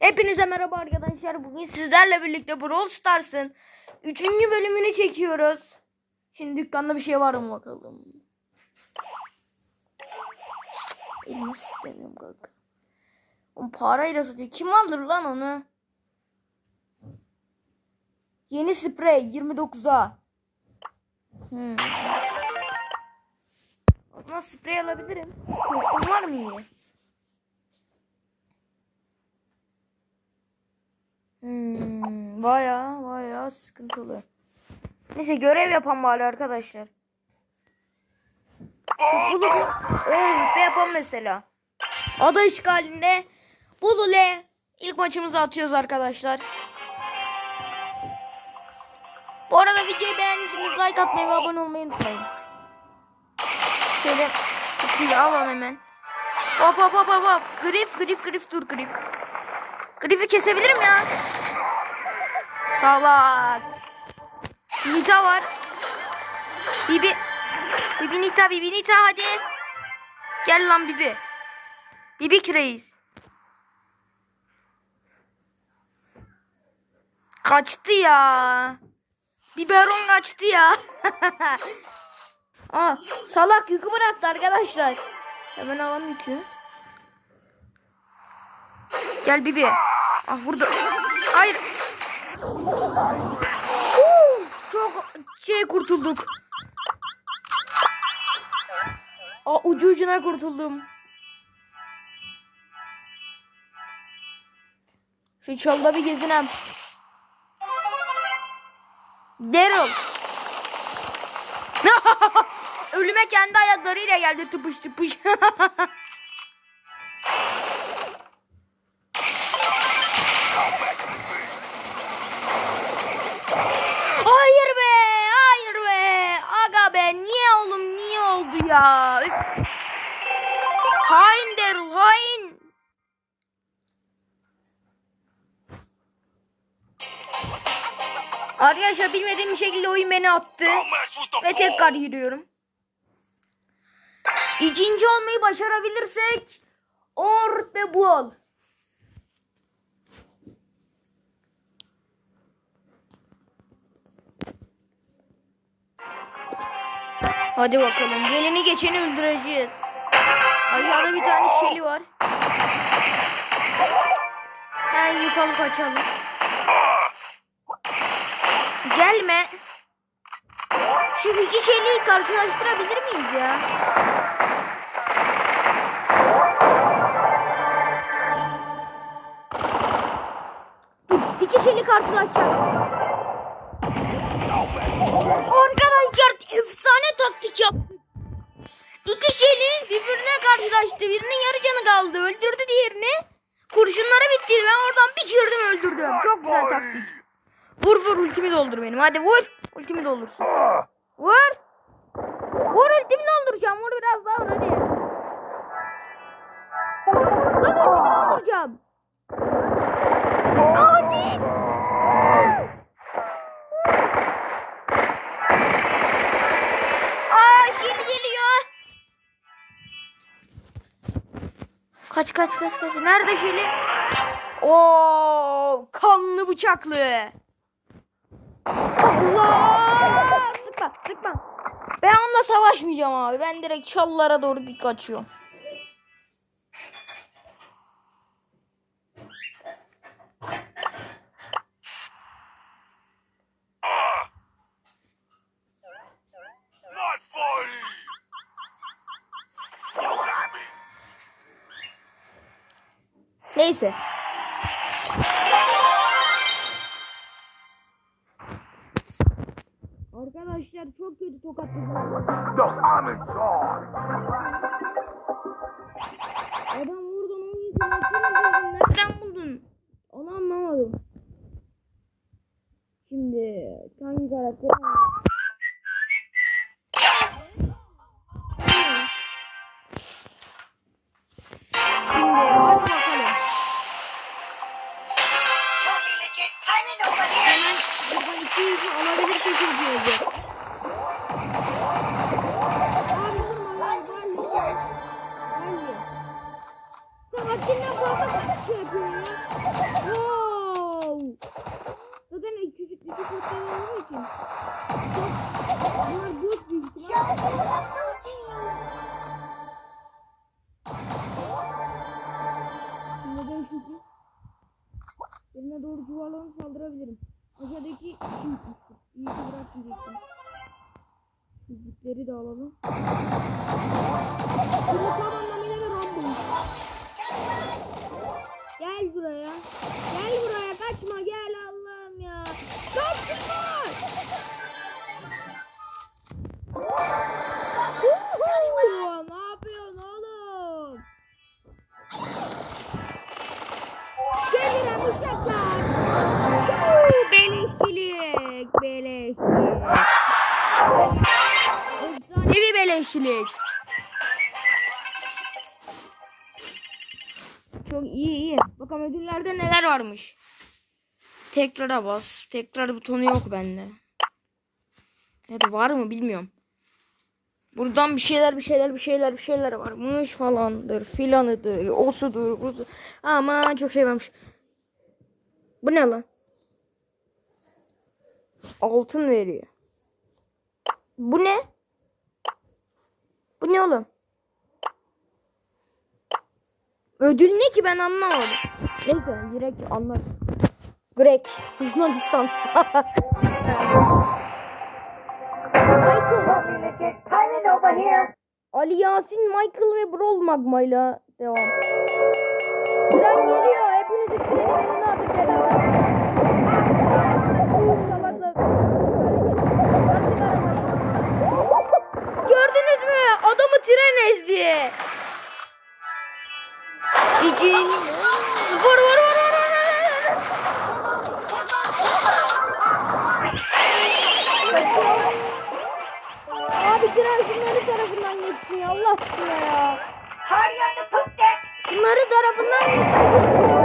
Hepinize merhaba arkadaşlar. Bugün sizlerle birlikte Brawl Stars'ın 3. bölümünü çekiyoruz. Şimdi dükkanda bir şey var mı bakalım. Elimi istemiyorum kanka. O parayla satıyor. Kim alır lan onu? Yeni sprey 29'a. Hmm. O zaman sprey alabilirim. Korkum var mı iyi? Hmm, baya baya sıkıntılı. Neyse görev yapan bari arkadaşlar. Bulu evet, yapalım mesela. Ada işgalinde Bulule ilk maçımızı atıyoruz arkadaşlar. Bu arada videoyu beğendiyseniz like atmayı ve abone olmayı unutmayın. Şöyle kutuyu alalım hemen. Hop hop hop hop hop. Grif grif grif dur grif. Grifi kesebilirim ya. Salak. Nita var. Bibi. Bibi Nita, Bibi Nita hadi. Gel lan Bibi. Bibi reis. Kaçtı ya. Biberon kaçtı ya. Aa, salak yükü bıraktı arkadaşlar. Hemen alalım yükü. Gel Bibi. Ah vurdu. Hayır. Huu, çok şey kurtulduk. Aa, ucu ucuna kurtuldum. Şu çalda bir gezinem. Daryl. Ölüme kendi ayaklarıyla geldi tıpış tıpış. Hain Daryl, hain. Arkadaşlar bilmediğim bir şekilde oyun beni attı. Ve tekrar giriyorum. İkinci olmayı başarabilirsek orta bul. Hadi bakalım. Geleni geçeni öldüreceğiz. Aşağıda bir tane şeli var. Ben yukarı kaçalım. Gelme. Şu iki şeliyi karşılaştırabilir miyiz ya? İki şeli karşılaşacağız. Arkadaşlar efsane taktik yaptık. İki şeli birbirine karşılaştı. Birinin yarı canı kaldı. Öldürdü diğerini. Kurşunları bitti. Ben oradan bir girdim öldürdüm. Çok güzel taktik. Vur vur ultimi doldur benim. Hadi vur. Ultimi doldursun. Vur. Vur ultimi dolduracağım. Vur biraz daha vur hadi. Lan ultimi dolduracağım. Hadi. Kaç kaç kaç kaç. Nerede şeli? Oo kanlı bıçaklı. Allah! Sıkma sıkma. Ben onunla savaşmayacağım abi. Ben direkt çalılara doğru kaçıyorum. Neyse. Arkadaşlar çok kötü charge! Adam vurdun onun yüzüne. Nereden buldun? Onu anlamadım. Şimdi hangi karakter? Neden çünkü yerine doğru yuvarlanıp saldırabilirim. Aşağıdaki iyi tuttu. İyi ki bırakmayacaktım. Yüzükleri de alalım. Bırakamam. Tekrara bas. Tekrar butonu yok bende. Da var mı bilmiyorum. Buradan bir şeyler bir şeyler bir şeyler bir şeyler varmış falandır filanıdır osudur busu. Ama çok şey varmış. Bu ne lan? Altın veriyor. Bu ne? Bu ne oğlum? Ödül ne ki ben anlamadım. Neyse direkt anlarız. Grek, Yunanistan. Ali Yasin, Michael ve Brawl Magma ile devam. Tren geliyor. Hepinizi trenin atacağım. Gördünüz mü? Adamı tren ezdi. Vur vur vur, vur. Abi tren şunları tarafından geçsin ya Allah aşkına ya. On the poop deck. Bunları tarafından geçsin.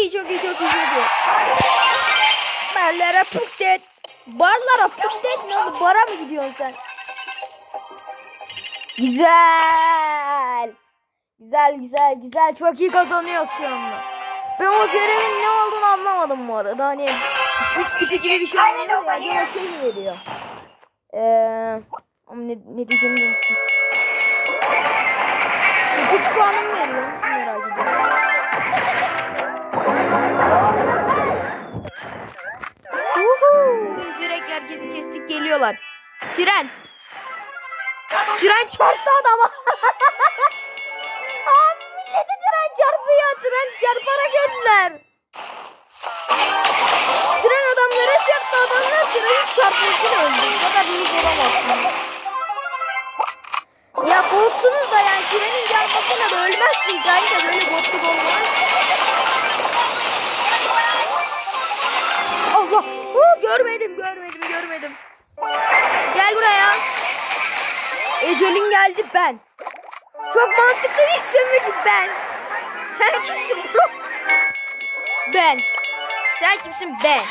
İyi çok iyi çok iyi çok iyi. Barlara puktet. Barlara puktet ne oldu? Bara mı gidiyorsun sen? Güzel. Güzel güzel güzel. Çok iyi kazanıyorsun. Ben o görevin ne olduğunu anlamadım bu arada. Hani üç küçük gibi bir şey veriyor ya. Acaba şey veriyor? Eee ne, ne diyeceğimi unuttum. Üç puanı mı veriyor? Geliyorlar. Tren. Tren çarptı adama. Abi milleti tren çarpıyor. Tren çarparak öldüler. Tren adamlara çarptı. Adamlar trenin çarpmasıyla öldü. Bu kadar büyük olamazsın. Ya botsunuz da yani trenin çarpmasıyla da ölmezsin kanka. Böyle botluk olmaz. Allah. Görmedim görmedim görmedim. Gel buraya. Ecelin geldi ben. Çok mantıklı bir ben. Sen kimsin bro? Ben. Sen kimsin ben?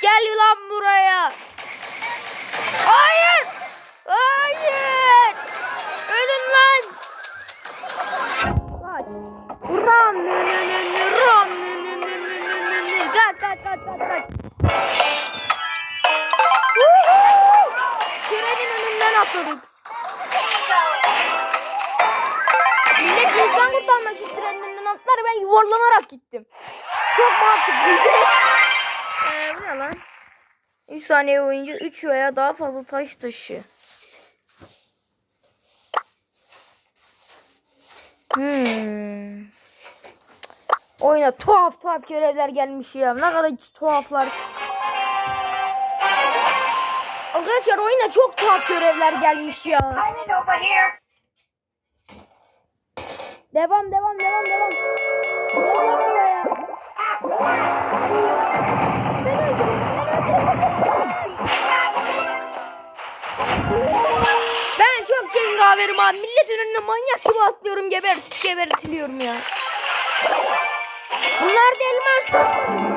Gel lan buraya. Hayır. Trenin önünden atladık. Millet insan kurtarmak için trenin önünden atlar. Ben yuvarlanarak gittim. Çok mantıklı. Eee bu ne lan? 3 saniye boyunca 3 veya daha fazla taş taşı. Hmm. Oyuna tuhaf tuhaf görevler gelmiş ya. Ne kadar tuhaflar. Arkadaşlar oyuna çok tuhaf görevler gelmiş ya. Devam devam devam devam. Ben çok cengaverim abi. Milletin önüne manyak gibi atlıyorum. Geber, gebertiliyorum ya. Bunlar da elmas.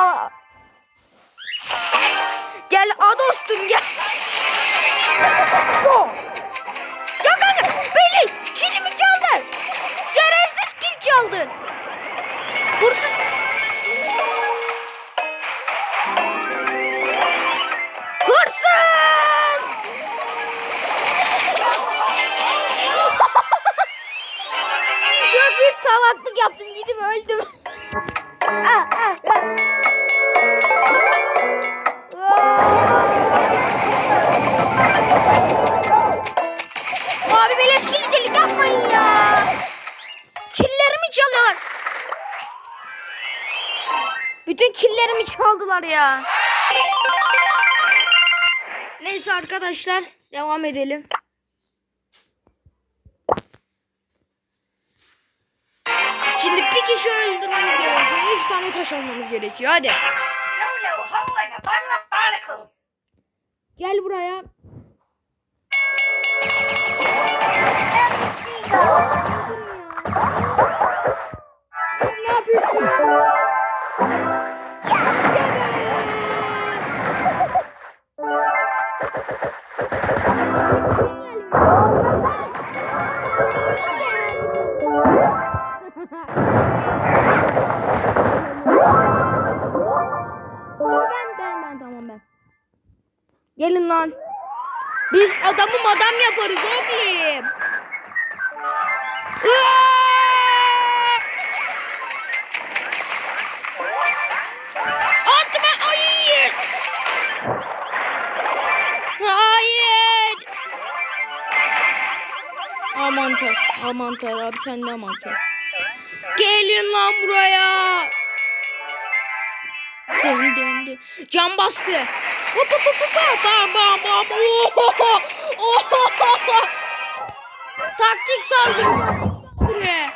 Sağ. Gel a dostum gel. Go. Ya kanka beni kilimi çaldı. Şerefsiz kil çaldı. Hırsız. Hırsız. Çok bir salaklık yaptım gidip öldüm. Ah, ah, ah. Çaldılar ya. Neyse arkadaşlar devam edelim. Şimdi bir kişi öldürmemiz gerekiyor. Üç tane taş almamız gerekiyor. Hadi. Gel buraya. Ne yapıyorsun? Gelin lan. Biz adamı madam yaparız oğlum. Aman ter abi sen de aman ter. Gelin lan buraya. Dön dön dön. Cam bastı. Hop hop hop hop. Bam bam bam. Ohoho. Ohoho. Taktik saldırı. Buraya.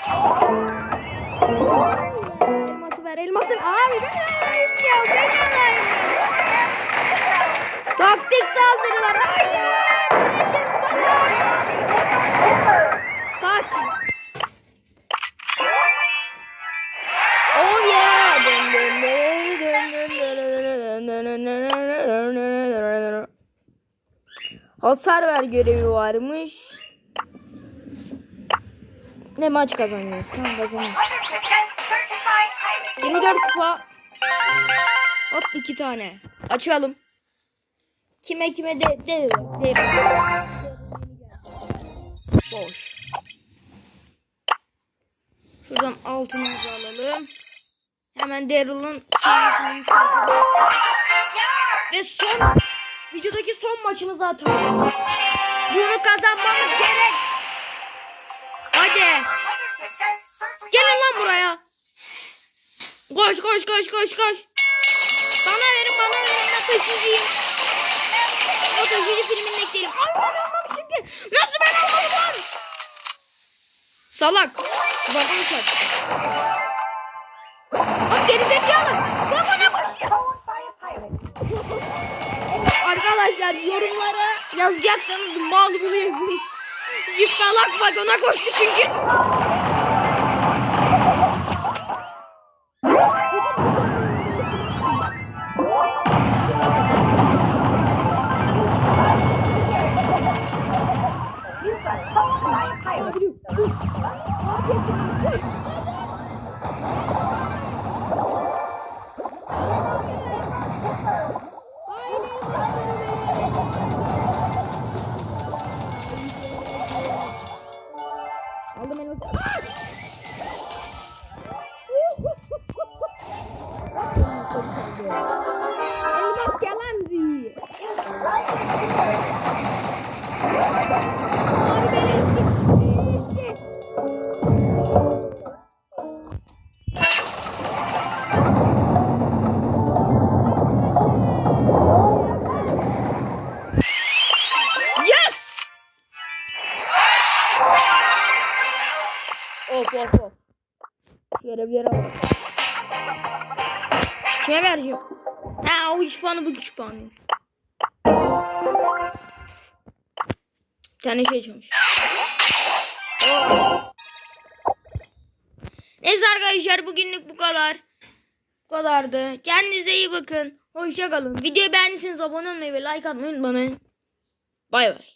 Elması ver elması. Abi ben alayım ya. Ben alayım. Taktik saldırılar. Hayır. Dön dön dön. Hasar ver görevi varmış. Ne maç kazanıyoruz? Tamam kazanıyoruz. 100% certified pilot. 24 kupa. Hop iki tane. Açalım. Kime kime de de de. Boş. Şuradan altınımızı alalım. Hemen Daryl'ın. Ve son videodaki son maçımızı atalım. Bunu kazanmamız gerek. Hadi. 100% certified. Gelin lan buraya. Koş koş koş koş koş. Bana verin bana verin ben taşıyıcıyım. O taşıyıcı filminde ekleyelim. Ay ben almamışım ki. Nasıl ben almadım? Salak. Bana mı çarptı? Bak geri zekalı. Ben bana koşuyor. Arkadaşlar yorumlara yazacaksanız mal bunu yazın. Salak bak ona koştu çünkü. Yes! Of of of. Yere bir yere bak. Kime vereceğim? Ha o güç puanı bu güç puanı. Bir tane şey çalmış. Neyse arkadaşlar bugünlük bu kadar. Bu kadardı. Kendinize iyi bakın. Hoşçakalın. Videoyu beğendiyseniz abone olmayı ve like atmayı unutmayın. Bay bay.